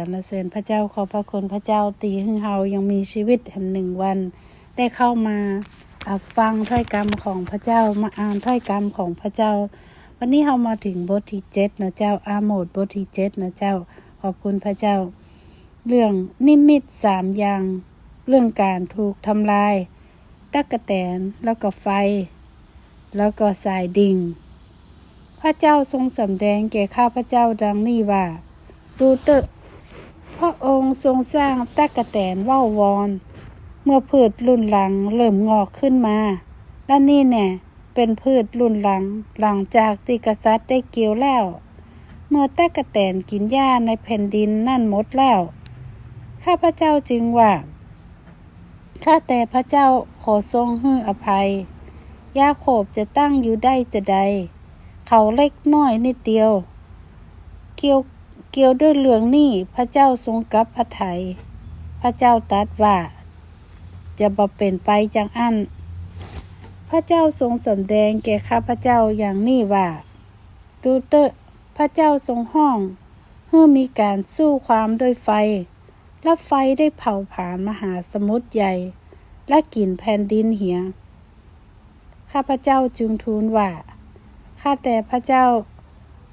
รรเสริญพระเจ้าขอพระคุณพระเจ้าตีให้เฮายังมีชีวิตแห่งหนึ่งวัน ได้เข้ามาฟังถ้อยกรรมของพระเจ้ามาอ่านถ้อยกรรมของพระเจ้า วันนี้เฮามาถึงบทที่เจ็ดนะเจ้าอาโมดบทที่เจ็ดนะเจ้าขอบคุณพระเจ้า เรื่องนิมิตสามอย่าง เรื่องการถูกทำลายตักกะแตนแล้วก็ไฟ แล้วก็สายดิ่ง พระเจ้าทรงสำแดงแก่ข้าพระเจ้าดังนี้ว่าดูเตอ พระองค์ทรงสร้างตักกะแตนว่าววอน เมื่อพืชรุ่นหลังเริ่มงอกขึ้นมา และนี่แน่เป็นพืชรุ่นหลังหลังจากที่กษัตริย์ได้เกี่ยวแล้ว เมื่อตักกะแตนกินหญ้าในแผ่นดินนั่นหมดแล้ว ข้าพระเจ้าจึงว่า ข้าแต่พระเจ้าขอทรงให้อภัย ยาโคบจะตั้งอยู่ได้จะใด เขาเล็กน้อยนิดเดียว เกี่ยว เกี่ยวด้วยเรื่องนี้พระเจ้าทรงกับพระไทย พระเจ้าตรัดว่า จะบ่เป็นไปจังอัน พระเจ้าทรงสำแดงแก่ข้าพระเจ้าอย่างนี้ว่า ดูเตอะพระเจ้าทรงห้องเพื่อมีการสู้ความด้วยไฟ และไฟได้เผาผลาญมหาสมุทรใหญ่ และกลิ่นแผ่นดินเหียข้าพระเจ้าจึงทูลว่า ข้าแต่พระเจ้า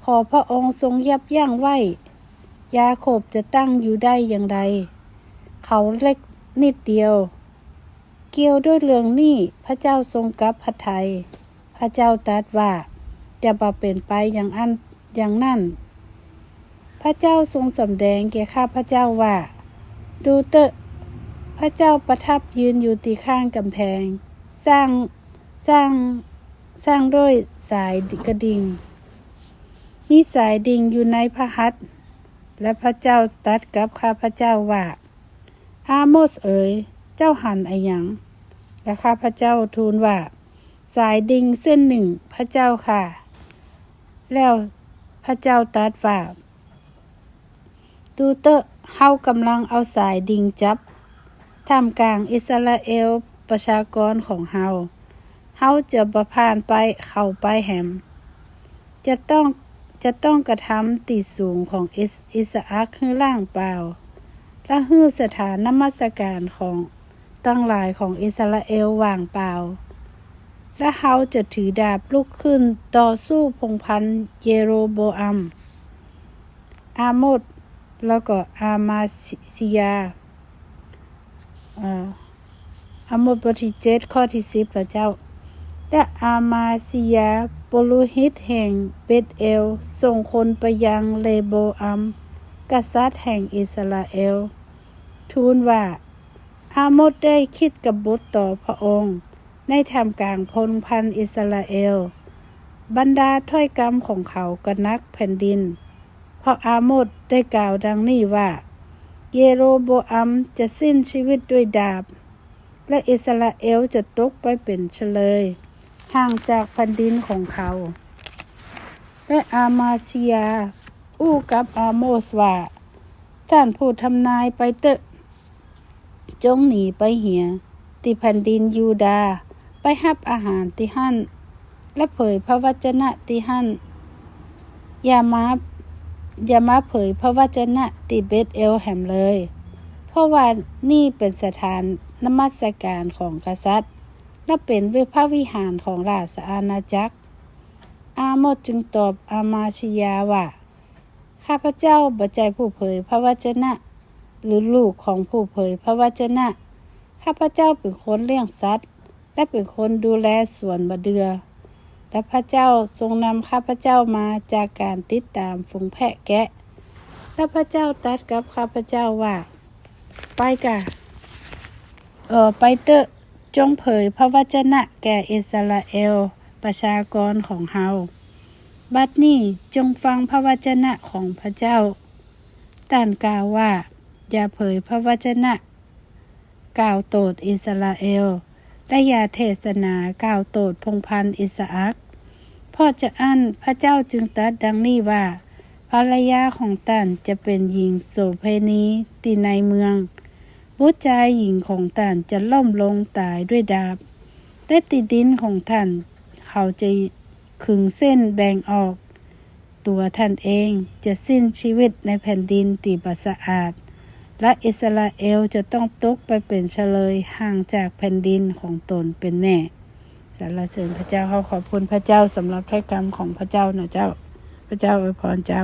ขอพระองค์ทรงยับยั้งไว้ ยาโคบจะตั้งอยู่ได้อย่างไร เขาเล็กนิดเดียว เกี่ยวด้วยเรื่องนี้พระเจ้าทรงกับพระไทย พระเจ้าตรัสว่าจะบ่เป็นไปอย่างอันอย่างนั่น พระเจ้าทรงสำแดงแก่ข้าพระเจ้าว่า ดูเตอะพระเจ้าประทับยืนอยู่ที่ข้างกำแพง สร้างสร้างสร้างด้วยสายกระดิ่ง มีสายดิ่งอยู่ในพระหัตถ์และพระเจ้าตัดกับข้าพระเจ้าว่าอาโมสเอ๋ยเจ้าหันอะยังและข้าพระเจ้าทูลว่า สายดิ่งเส้นหนึ่งพระเจ้าค่ะ แล้วพระเจ้าตรัสว่าดูเตอะเฮากำลังเอาสายดิ่งจับท่ามกลางอิสราเอลประชากรของเฮา เฮาจะประพานไปเข้าไปแหม จะต้อง จะต้องกระทำติสูงของอิสอิสอักคือล่างเปล่า และฮือสถานนมัสการของตั้งหลายของอิสราเอลว่างเปล่า และเฮาจะถือดาบลุกขึ้นต่อสู้พงพันเยโรโบอัม อาโมดแล้วก็อามาซิยาอาอาโมดบทที่เจ็ดข้อที่สิบพระเจ้า และอามาซิยาโปโลุหิตแห่งเบตเอล ส่งคนไปยังเลโบอัม กษัตริย์แห่งอิสราเอล ทูลว่า อาโมดได้คิดกับบทต่อพระองค์ ในทำกลางพลพันอิสราเอล บรรดาถ้อยกรรมของเขากนักแผ่นดิน เพราะอาโมดได้กล่าวดังนี้ว่า เยโรโบอัมจะสิ้นชีวิตด้วยดาบ และอิสราเอลจะตกไปเป็นเฉลย ห่างจากแผ่นดินของเขา และอามาเชีย อู้กับอาโมสว่าท่านผู้ทำนายไปเตะ จงหนีไปเหียติแผ่นดินยูดา ไปหับอาหารติหั่นและเผยพระวจนะติหั่นอย่ามาอย่ามาเผยพระวจนะติเบตเอลแหมเลย เพราะว่านี่เป็นสถานนมัสการของกษัตริย์ และเป็นวิภาวิหารของราชอาณาจักร อาโมดจึงตอบอามาชิยาว่า ข้าพเจ้าบัจใจผู้เผยพระวจนะ หรือลูกของผู้เผยพระวจนะ ข้าพเจ้าเป็นคนเลี้ยงสัตว์ และเป็นคนดูแลสวนบะเดือ และพระเจ้าทรงนำข้าพเจ้ามาจากการติดตามฝูงแพะแกะ และพระเจ้าตรัดกับข้าพเจ้าว่า ไปกะเออไปเตอะ จงเผยพระวจนะแก่อิสราเอล ประชากรของเฮา บัดนี้จงฟังพระวจนะของพระเจ้าต่านกล่าวว่า อย่าเผยพระวจนะ กล่าวโตดอิสราเอล และอย่าเทศนากล่าวโตดพงพันอิสอักพ่อจะอั้นพระเจ้าจึงตรัสดังนี้ว่าภรรยาของตันจะเป็นหญิงโสเภณีตีในเมือง บุตรชายหญิงของตันจะล่มลงตายด้วยดาบ และติดดินของท่าน เขาจะขึงเส้นแบ่งออก ตัวท่านเองจะสิ้นชีวิตในแผ่นดินตีบัสะอาด และอิสราเอลจะต้องตกไปเป็นเฉลยห่างจากแผ่นดินของตนเป็นแน่สรรเสริญพระเจ้าเขาขอบคุณพระเจ้าสำหรับถ้อยคำของพระเจ้านะเจ้า พระเจ้าอวยพรเจ้า